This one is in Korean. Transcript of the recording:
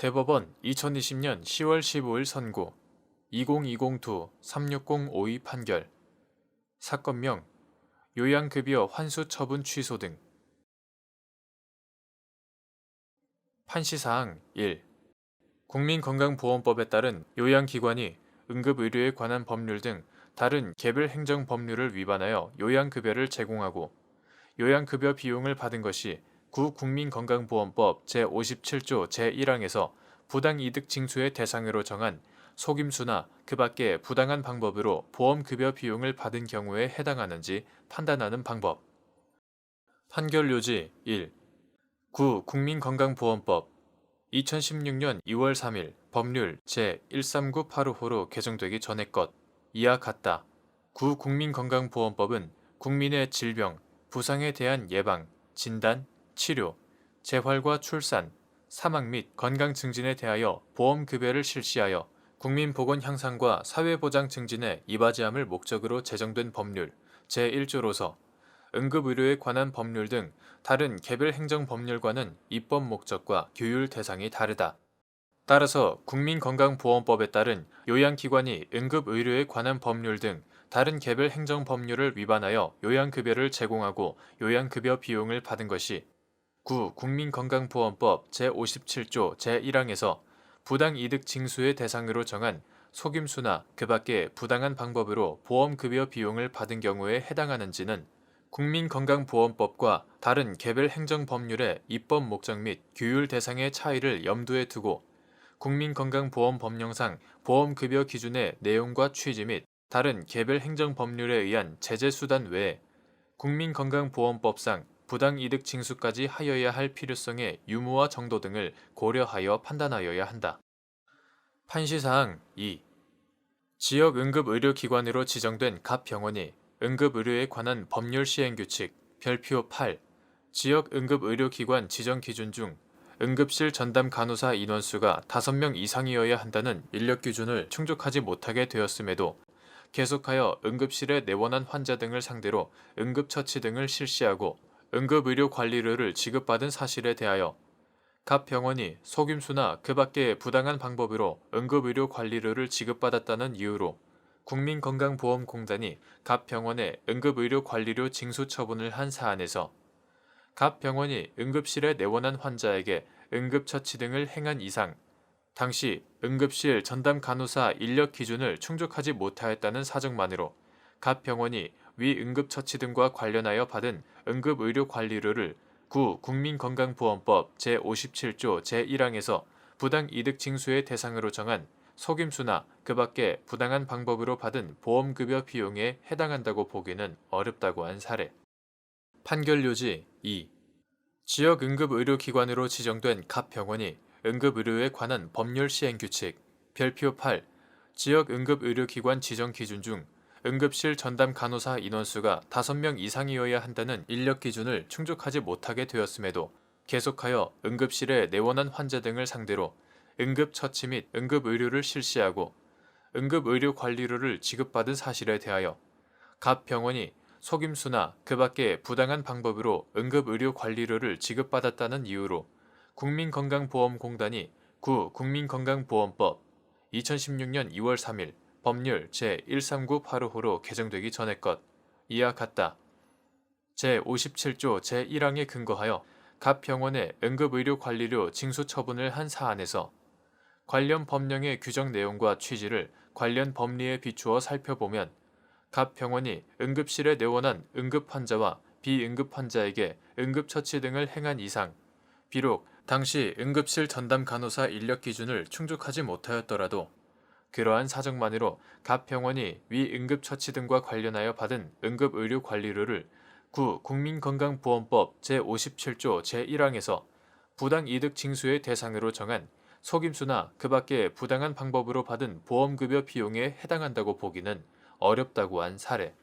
대법원 2020년 10월 15일 선고. 2020-2-36052 판결. 사건명 요양급여 환수 처분 취소 등. 판시사항 1. 국민건강보험법에 따른 요양기관이 응급의료에 관한 법률 등 다른 개별 행정 법률을 위반하여 요양급여를 제공하고 요양급여 비용을 받은 것이 구 국민건강보험법 제57조 제1항에서 부당이득 징수의 대상으로 정한 속임수나 그 밖의 부당한 방법으로 보험급여 비용을 받은 경우에 해당하는지 판단하는 방법. 판결 요지 1. 구 국민건강보험법 2016년 2월 3일 법률 제1398호로 개정되기 전의 것 이와 같다. 구 국민건강보험법은 국민의 질병, 부상에 대한 예방, 진단, 치료, 재활과 출산, 사망 및 건강 증진에 대하여 보험 급여를 실시하여 국민 보건 향상과 사회 보장 증진에 이바지함을 목적으로 제정된 법률 제1조로서 응급 의료에 관한 법률 등 다른 개별 행정 법률과는 입법 목적과 규율 대상이 다르다. 따라서 국민건강보험법에 따른 요양기관이 응급의료에 관한 법률 등 다른 개별 행정 법률을 위반하여 요양급여를 제공하고 요양급여 비용을 받은 것이 구 국민건강보험법 제57조 제1항에서 부당 이득 징수의 대상으로 정한 속임수나 그 밖의 부당한 방법으로 보험급여 비용을 받은 경우에 해당하는지는 국민건강보험법과 다른 개별 행정법률의 입법 목적 및 규율 대상의 차이를 염두에 두고 국민건강보험법령상 보험급여 기준의 내용과 취지 및 다른 개별 행정법률에 의한 제재수단 외에 국민건강보험법상 부당 이득 징수까지 하여야 할 필요성의 유무와 정도 등을 고려하여 판단하여야 한다. 판시사항 2. 지역 응급의료기관으로 지정된 각 병원이 응급의료에 관한 법률 시행 규칙 별표 8 지역 응급의료기관 지정 기준 중 응급실 전담 간호사 인원수가 5명 이상이어야 한다는 인력 기준을 충족하지 못하게 되었음에도 계속하여 응급실에 내원한 환자 등을 상대로 응급처치 등을 실시하고 응급의료 관리료를 지급받은 사실에 대하여 각 병원이 속임수나 그 밖의 부당한 방법으로 응급의료 관리료를 지급받았다는 이유로 국민건강보험공단이 각 병원에 응급의료 관리료 징수 처분을 한 사안에서 각 병원이 응급실에 내원한 환자에게 응급처치 등을 행한 이상 당시 응급실 전담 간호사 인력 기준을 충족하지 못하였다는 사정만으로 각 병원이 위 응급처치 등과 관련하여 받은 응급의료관리료를 구 국민건강보험법 제57조 제1항에서 부당 이득 징수의 대상으로 정한 속임수나 그 밖의 부당한 방법으로 받은 보험급여 비용에 해당한다고 보기는 어렵다고 한 사례. 판결 요지 2. 지역 응급의료기관으로 지정된 각 병원이 응급의료에 관한 법률 시행 규칙 별표 8 지역 응급의료기관 지정 기준 중 응급실 전담 간호사 인원수가 5명 이상이어야 한다는 인력 기준을 충족하지 못하게 되었음에도 계속하여 응급실에 내원한 환자 등을 상대로 응급처치 및 응급의료를 실시하고 응급의료관리료를 지급받은 사실에 대하여 각 병원이 속임수나 그 밖의 부당한 방법으로 응급의료관리료를 지급받았다는 이유로 국민건강보험공단이 구 국민건강보험법 2016년 2월 3일 법률 제1398호로 개정되기 전의 것 이와 같다. 제57조 제1항에 근거하여 각 병원의 응급의료 관리료 징수 처분을 한 사안에서 관련 법령의 규정 내용과 취지를 관련 법리에 비추어 살펴보면 각 병원이 응급실에 내원한 응급 환자와 비응급 환자에게 응급처치 등을 행한 이상 비록 당시 응급실 전담 간호사 인력 기준을 충족하지 못하였더라도 그러한 사정만으로 각 병원이 위 응급처치 등과 관련하여 받은 응급의료관리료를 구 국민건강보험법 제57조 제1항에서 부당 이득 징수의 대상으로 정한 속임수나 그 밖의 부당한 방법으로 받은 보험급여 비용에 해당한다고 보기는 어렵다고 한 사례.